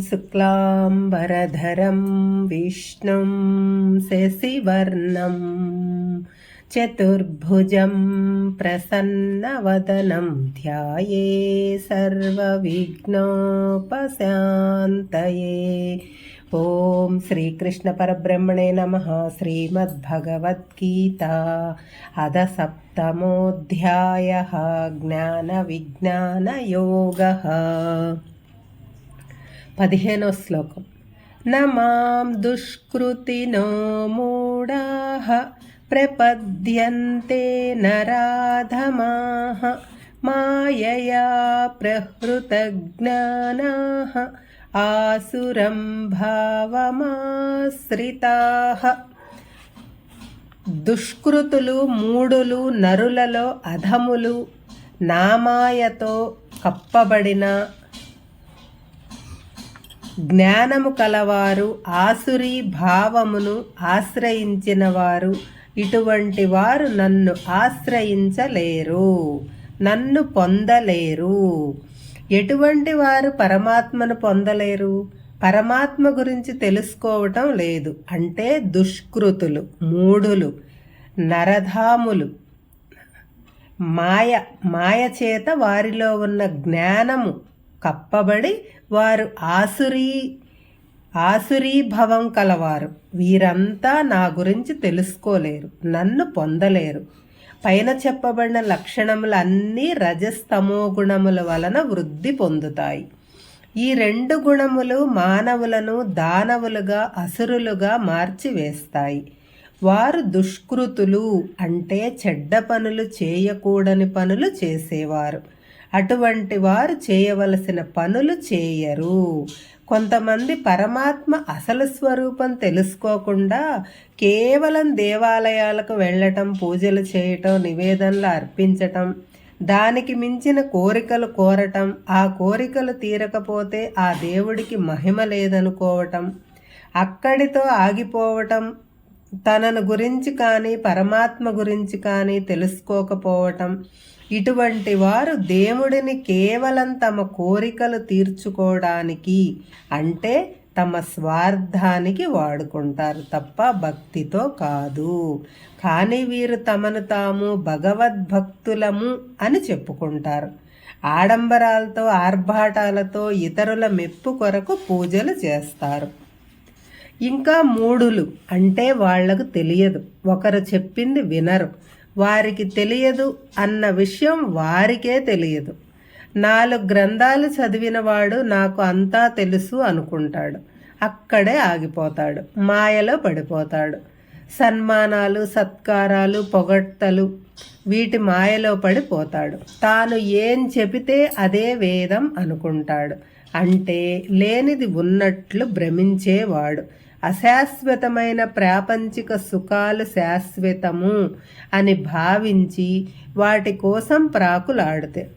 शुक्लाम्बरधरं विष्णुं शशिवर्णं चतुर्भुजं प्रसन्नवदनं ध्याये सर्वविघ्नोपशान्तये। ॐ श्रीकृष्णपरब्रह्मणे नमः श्रीमद्भगवद्गीता। अध सप्तमोऽध्यायः ज्ञानविज्ञानयोगः। పదిహేనో శ్లోకం. నమాం దుష్కృతినో మూఢాః ప్రపద్యంతే నరాధమాః మాయయా ప్రహృతజ్ఞానాః ఆసురం భావమాశ్రితాః. దుష్కృతులు మూడులు నరులలో అధములు నామాయతో కప్పబడిన జ్ఞానము కలవారు ఆసురీ భావమును ఆశ్రయించిన వారు ఇటువంటి వారు నన్ను ఆశ్రయించలేరు నన్ను పొందలేరు. ఎటువంటి వారు పరమాత్మను పొందలేరు? పరమాత్మ గురించి తెలుసుకోవటం లేదు. అంటే దుష్కృతులు మూఢులు నరధాములు. మాయ మాయ చేత వారిలో ఉన్న జ్ఞానము కప్పబడి వారు ఆసురీ ఆసురీభవం కలవారు. వీరంతా నా గురించి తెలుసుకోలేరు నన్ను పొందలేరు. పైన చెప్పబడిన లక్షణములన్నీ రజస్తమో గుణముల వలన వృద్ధి పొందుతాయి. ఈ రెండు గుణములు మానవులను దానవులుగా అసురులుగా మార్చివేస్తాయి. వారు దుష్కృతులు అంటే చెడ్డ పనులు చేయకూడని పనులు చేసేవారు. అటువంటి వారు చేయవలసిన పనులు చేయరు. కొంతమంది పరమాత్మ అసలు స్వరూపం తెలుసుకోకుండా కేవలం దేవాలయాలకు వెళ్ళటం పూజలు చేయటం నివేదనలు అర్పించటం దానికి మించిన కోరికలు కోరటం ఆ కోరికలు తీరకపోతే ఆ దేవుడికి మహిమ లేదనుకోవటం అక్కడితో ఆగిపోవటం తనను గురించి కానీ పరమాత్మ గురించి కానీ తెలుసుకోకపోవటం ఇటువంటి వారు దేవుడిని కేవలం తమ కోరికలు తీర్చుకోవడానికి అంటే తమ స్వార్థానికి వాడుకుంటారు తప్ప భక్తితో కాదు. కానీ వీరు తమను తాము భగవద్భక్తులము అని చెప్పుకుంటారు. ఆడంబరాలతో ఆర్భాటాలతో ఇతరుల మెప్పు కొరకు పూజలు చేస్తారు. ఇంకా మూడులు అంటే వాళ్ళకు తెలియదు. ఒకరు చెప్పింది వినరు. వారికి తెలియదు అన్న విషయం వారికే తెలియదు. నాలుగు గ్రంథాలు చదివినవాడు నాకు అంతా తెలుసు అనుకుంటాడు. అక్కడే ఆగిపోతాడు. మాయలో పడిపోతాడు. సన్మానాలు సత్కారాలు పొగడ్తలు వీటి మాయలో పడిపోతాడు. తాను ఏం చెబితే అదే వేదం అనుకుంటాడు. అంటే లేనిది ఉన్నట్లు భ్రమించేవాడు. అశాశ్వతమైన ప్రాపంచిక సుఖాలు శాశ్వతము అని భావించి వాటి కోసం ప్రాకులాడితే.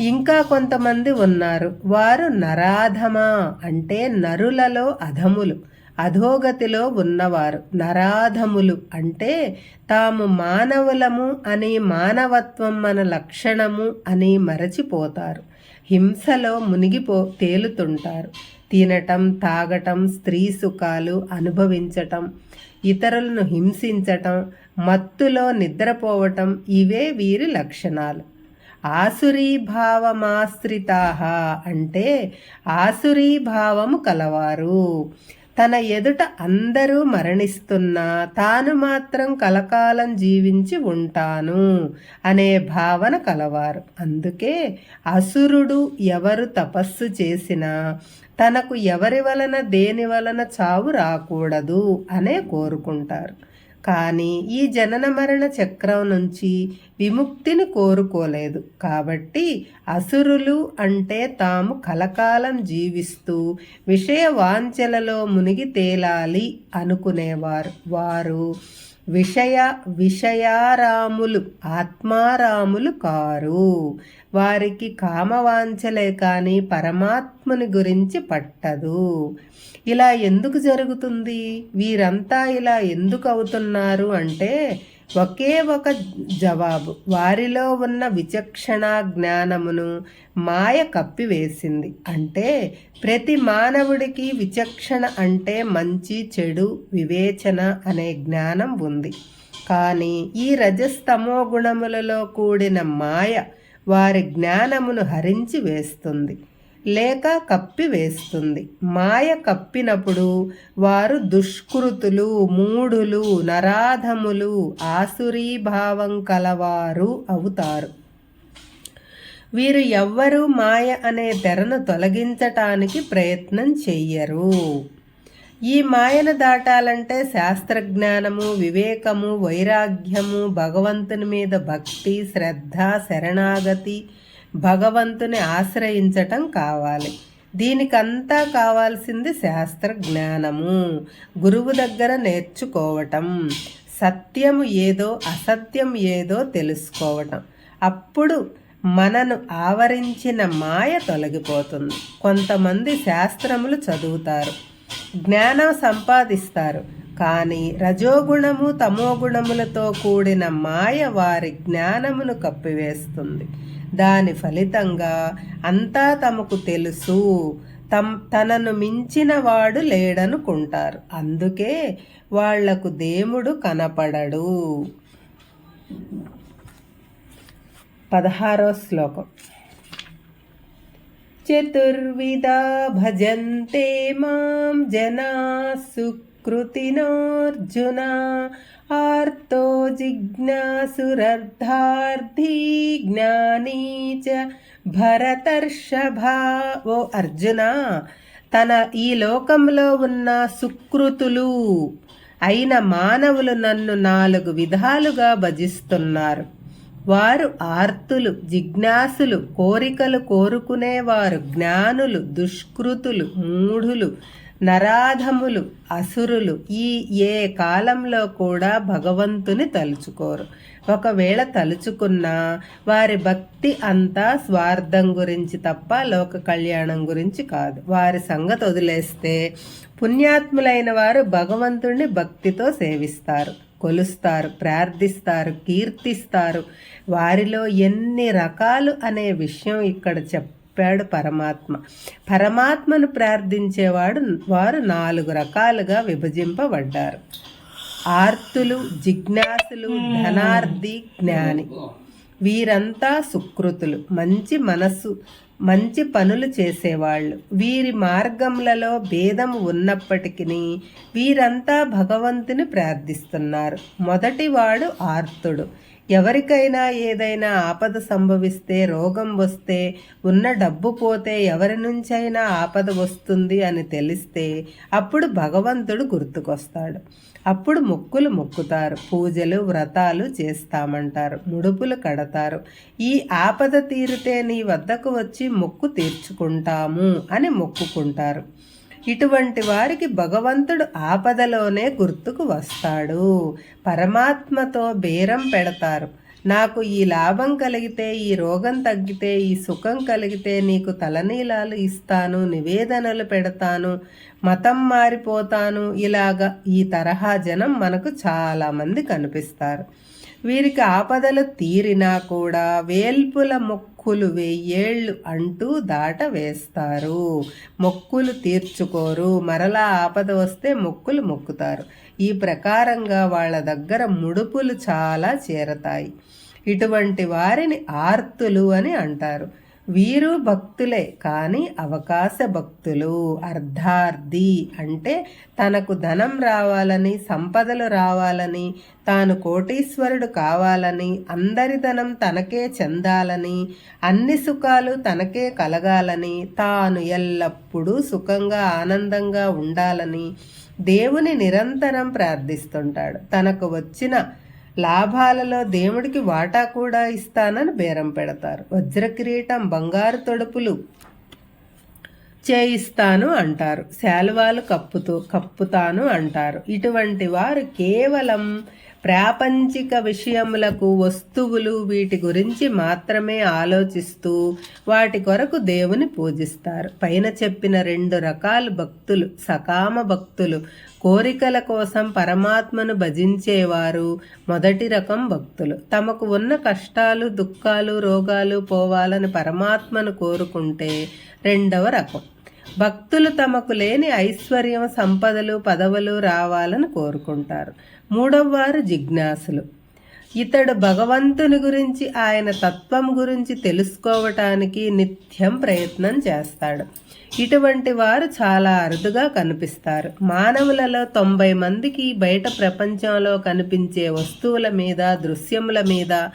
ఇంకా కొంతమంది ఉన్నారు. వారు నరాధమా అంటే నరులలో అధములు అధోగతిలో ఉన్నవారు. నరాధములు అంటే తాము మానవులము అని మానవత్వం మన లక్షణము అని మరచిపోతారు. హింసలో మునిగిపో తేలుతుంటారు. తినటం తాగటం స్త్రీ సుఖాలు అనుభవించటం ఇతరులను హింసించటం మత్తులో నిద్రపోవటం ఇవే వీరి లక్షణాలు. ఆసురీభావమాశ్రితా అంటే ఆసురీభావము కలవారు. తన ఎదుట అందరూ మరణిస్తున్నా తాను మాత్రం కలకాలం జీవించి ఉంటాను అనే భావన కలవారు. అందుకే అసురుడు ఎవరు తపస్సు చేసినా తనకు ఎవరి వలన దేని వలన చావు రాకూడదు అనే కోరుకుంటారు. కానీ ఈ జనన మరణ చక్రం నుంచి విముక్తిని కోరుకోలేదు. కాబట్టి అసురులు అంటే తాము కలకాలం జీవిస్తూ విషయ వాంఛలలో మునిగి తేలాలి అనుకునేవారు. వారు విషయ విషయారాములు ఆత్మారాములు కారు. వారికి కామవాంఛలే కానీ పరమాత్ముని గురించి పట్టదు. ఇలా ఎందుకు జరుగుతుంది? వీరంతా ఇలా ఎందుకు అవుతున్నారు అంటే ఒకే ఒక జవాబు. వారిలో ఉన్న విచక్షణ జ్ఞానమును మాయ కప్పివేసింది. అంటే ప్రతి మానవుడికి విచక్షణ అంటే మంచి చెడు వివేచన అనే జ్ఞానం ఉంది. కానీ ఈ రజస్తమో గుణములలో కూడిన మాయ వారి జ్ఞానమును హరించి వేస్తుంది. లేక కప్పి వేస్తుంది. మాయ కప్పినప్పుడు వారు దుష్కృతులు మూఢులు నరాధములు ఆసురీభావం కలవారు అవుతారు. వీరు ఎవ్వరూ మాయ అనే తెరను తొలగించటానికి ప్రయత్నం చెయ్యరు. ఈ మాయను దాటాలంటే శాస్త్రజ్ఞానము వివేకము వైరాగ్యము భగవంతుని మీద భక్తి శ్రద్ధ శరణాగతి భగవంతుని ఆశ్రయించటం కావాలి. దీనికంతా కావాల్సింది శాస్త్ర జ్ఞానము గురువు దగ్గర నేర్చుకోవటం. సత్యము ఏదో అసత్యం ఏదో తెలుసుకోవటం. అప్పుడు మనను ఆవరించిన మాయ తొలగిపోతుంది. కొంతమంది శాస్త్రములు చదువుతారు. జ్ఞానం సంపాదిస్తారు. కానీ రజోగుణము తమోగుణములతో కూడిన మాయ వారి జ్ఞానమును కప్పివేస్తుంది. దాని ఫలితంగా అంతా తమకు తెలుసు. తమ్ తనను మించిన వాడు లేడనుకుంటారు. అందుకే వాళ్ళకు దేవుడు కనపడడు. పదహారో శ్లోకం. చతుర్విధా భజంతే మాం జనా కృతినోర్జున ఆర్తో జిజ్ఞాసురర్ధార్థీ జ్ఞానీ చ భరతర్షభా. ఓ అర్జున తన ఈ లోకంలో ఉన్న సుకృతులు అయిన మానవులు నన్ను నాలుగు విధాలుగా భజిస్తున్నారు. వారు ఆర్తులు జిజ్ఞాసులు కోరికలు కోరుకునేవారు జ్ఞానులు దుష్కృతులు మూఢులు నరాధములు అసురులు ఈ ఏ కాలంలో కూడా భగవంతుని తలుచుకోరు. ఒకవేళ తలుచుకున్నా వారి భక్తి అంతా స్వార్థం గురించి తప్ప లోక కళ్యాణం గురించి కాదు. వారి సంగతి వదిలేస్తే పుణ్యాత్ములైన వారు భగవంతుణ్ణి భక్తితో సేవిస్తారు కొలుస్తారు ప్రార్థిస్తారు కీర్తిస్తారు. వారిలో ఎన్ని రకాలు అనే విషయం ఇక్కడ చెప్ చెప్పాడు పరమాత్మ. పరమాత్మను ప్రార్థించేవాడు వారు నాలుగు రకాలుగా విభజింపబడ్డారు. ఆర్తులు జిజ్ఞాసులు ధనార్థి జ్ఞాని. వీరంతా సుకృతులు మంచి మనస్సు మంచి పనులు చేసేవాళ్ళు. వీరి మార్గములలో భేదము ఉన్నప్పటికీ వీరంతా భగవంతుని ప్రార్థిస్తున్నారు. మొదటివాడు ఆర్తుడు. ఎవరికైనా ఏదైనా ఆపద సంభవిస్తే రోగం వస్తే ఉన్న డబ్బు పోతే ఎవరి నుంచైనా ఆపద వస్తుంది అని తెలిస్తే అప్పుడు భగవంతుడు గుర్తుకొస్తాడు. అప్పుడు మొక్కులు మొక్కుతారు పూజలు వ్రతాలు చేస్తామంటారు ముడుపులు కడతారు. ఈ ఆపద తీరితే నీ వద్దకు వచ్చి మొక్కు తీర్చుకుంటాము అని మొక్కుకుంటారు. ఇటువంటి వారికి భగవంతుడు ఆపదలోనే గుర్తుకు వస్తాడు. పరమాత్మతో బేరం పెడతారు. నాకు ఈ లాభం కలిగితే ఈ రోగం తగ్గితే ఈ సుఖం కలిగితే నీకు తలనీలాలు ఇస్తాను నివేదనలు పెడతాను మతం మారిపోతాను. ఇలాగా ఈ తరహా జనం మనకు చాలామంది కనిపిస్తారు. వీరికి ఆపదలు తీరినా కూడా వేల్పుల మొక్కులు వెయ్యేళ్ళు అంటూ దాట వేస్తారు. మొక్కులు తీర్చుకోరు. మరలా ఆపద వస్తే మొక్కులు మొక్కుతారు. ఈ ప్రకారంగా వాళ్ళ దగ్గర ముడుపులు చాలా చేరతాయి. ఇటువంటి వారిని ఆర్తులు అని అంటారు. వీరు భక్తులే కానీ అవకాశ భక్తులు. అర్ధార్థి అంటే తనకు ధనం రావాలని సంపదలు రావాలని తాను కోటీశ్వరుడు కావాలని అందరి ధనం తనకే చెందాలని అన్ని సుఖాలు తనకే కలగాలని తాను ఎల్లప్పుడూ సుఖంగా ఆనందంగా ఉండాలని దేవుని నిరంతరం ప్రార్థిస్తుంటాడు. తనకు వచ్చిన లాభాలలో దేవుడికి వాటా కూడా ఇస్తానని బేరం పెడతారు. వజ్రకిరీటం బంగారు తొడుపులు చేయిస్తాను అంటారు. శాలువాలు కప్పుతూ కప్పుతాను అంటారు. ఇటువంటి వారు కేవలం ప్రాపంచిక విషయములకు వస్తువులు వీటి గురించి మాత్రమే ఆలోచిస్తూ వాటి కొరకు దేవుని పూజిస్తారు. పైన చెప్పిన రెండు రకాల భక్తులు సకామ భక్తులు కోరికల కోసం పరమాత్మను భజించేవారు మొదటి రకం భక్తులు. తమకు ఉన్న కష్టాలు దుఃఖాలు రోగాలు పోవాలని పరమాత్మను కోరుకుంటే రెండవ రకం. భక్తులు తమకు లేని ఐశ్వర్యం సంపదలు పదవులు రావాలని కోరుకుంటారు. మూడవ వారు జిజ్ఞాసులు. ఇతడు భగవంతుని గురించి ఆయన తత్వం గురించి తెలుసుకోవటానికి నిత్యం ప్రయత్నం చేస్తాడు. ఇటువంటి వారు చాలా అరుదుగా కనిపిస్తారు. మానవులలో తొంభై మందికి బయట ప్రపంచంలో కనిపించే వస్తువుల మీద దృశ్యముల మీద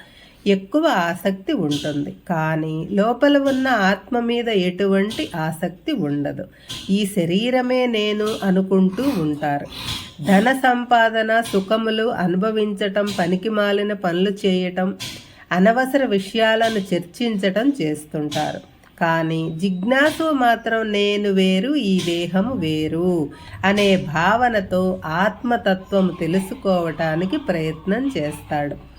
ఎక్కువ ఆసక్తి ఉంటుంది. కానీ లోపల ఉన్న ఆత్మ మీద ఎటువంటి ఆసక్తి ఉండదు. ఈ శరీరమే నేను అనుకుంటూ ఉంటారు. ధన సంపాదన సుఖములు అనుభవించటం పనికి మాలిన పనులు చేయటం అనవసర విషయాలను చర్చించటం చేస్తుంటారు. కానీ జిజ్ఞాసు మాత్రం నేను వేరు ఈ దేహం వేరు అనే భావనతో ఆత్మతత్వం తెలుసుకోవటానికి ప్రయత్నం చేస్తాడు.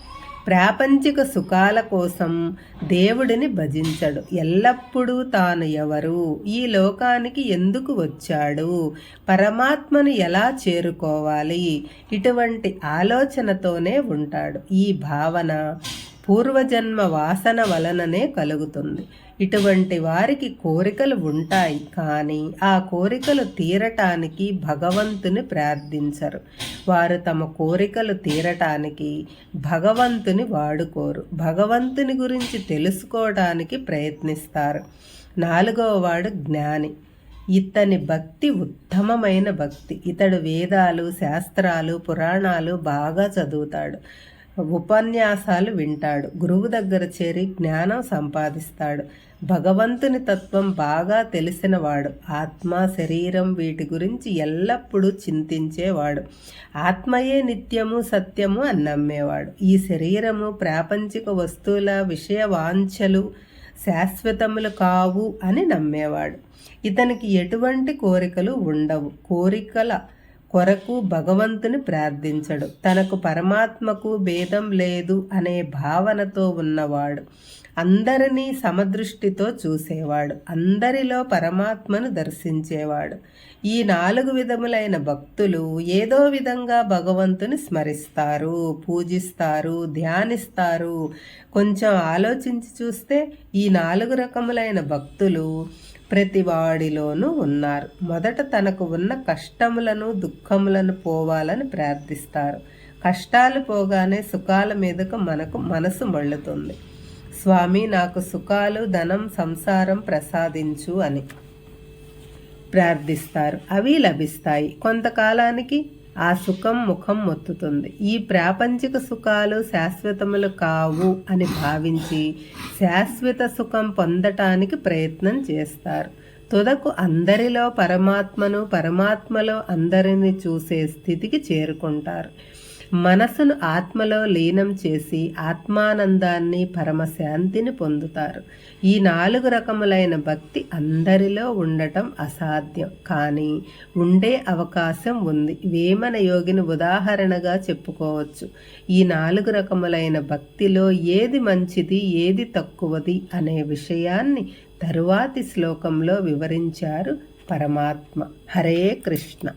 ప్రాపంచిక సుఖాల కోసం దేవుడిని భజించడు. ఎల్లప్పుడూ తాను ఎవరు? ఈ లోకానికి ఎందుకు వచ్చాడు? పరమాత్మను ఎలా చేరుకోవాలి? ఇటువంటి ఆలోచనతోనే ఉంటాడు ఈ భావన. పూర్వజన్మ వాసన వలననే కలుగుతుంది. ఇటువంటి వారికి కోరికలు ఉంటాయి కానీ ఆ కోరికలు తీరటానికి భగవంతుని ప్రార్థించరు. వారు తమ కోరికలు తీరటానికి భగవంతుని వాడుకోరు. భగవంతుని గురించి తెలుసుకోవడానికి ప్రయత్నిస్తారు. నాలుగవ వాడు జ్ఞాని. ఇతని భక్తి ఉత్తమమైన భక్తి. ఇతడు వేదాలు శాస్త్రాలు పురాణాలు బాగా చదువుతాడు. ఉపన్యాసాలు వింటాడు. గురువు దగ్గర చేరి జ్ఞానం సంపాదిస్తాడు. భగవంతుని తత్వం బాగా తెలిసినవాడు. ఆత్మ శరీరం వీటి గురించి ఎల్లప్పుడూ చింతించేవాడు. ఆత్మయే నిత్యము సత్యము అని నమ్మేవాడు. ఈ శరీరము ప్రాపంచిక వస్తువుల విషయ వాంఛలు శాశ్వతములు కావు అని నమ్మేవాడు. ఇతనికి ఎటువంటి కోరికలు ఉండవు. కోరికల కొరకు భగవంతుని ప్రార్థించడు. తనకు పరమాత్మకు భేదం లేదు అనే భావనతో ఉన్నవాడు అందరినీ సమదృష్టితో చూసేవాడు అందరిలో పరమాత్మను దర్శించేవాడు. ఈ నాలుగు విధములైన భక్తులు ఏదో విధంగా భగవంతుని స్మరిస్తారు పూజిస్తారు ధ్యానిస్తారు. కొంచెం ఆలోచించి చూస్తే ఈ నాలుగు రకములైన భక్తులు ప్రతి వాడిలోనూ ఉన్నారు. మొదట తనకు ఉన్న కష్టములను దుఃఖములను పోవాలని ప్రార్థిస్తారు. కష్టాలు పోగానే సుఖాల మీదకు మనకు మనసు మళ్ళుతుంది. స్వామి నాకు సుఖాలు ధనం సంసారం ప్రసాదించు అని ప్రార్థిస్తారు. అవి లభిస్తాయి. కొంతకాలానికి ఆ సుఖం ముఖం మొత్తుతుంది. ఈ ప్రాపంచిక సుఖాలు శాశ్వతములు కావు అని భావించి శాశ్వత సుఖం పొందటానికి ప్రయత్నం చేస్తారు. తుదకు అందరిలో పరమాత్మను పరమాత్మలో అందరిని చూసే స్థితికి చేరుకుంటారు. మనసును ఆత్మలో లీనం చేసి ఆత్మానందాన్ని పరమశాంతిని పొందుతారు. ఈ నాలుగు రకములైన భక్తి అందరిలో ఉండటం అసాధ్యం. కానీ ఉండే అవకాశం ఉంది. వేమన యోగిని ఉదాహరణగా చెప్పుకోవచ్చు. ఈ నాలుగు రకములైన భక్తిలో ఏది మంచిది ఏది తక్కువది అనే విషయాన్ని తరువాతి శ్లోకంలో వివరించారు పరమాత్మ. హరే కృష్ణ.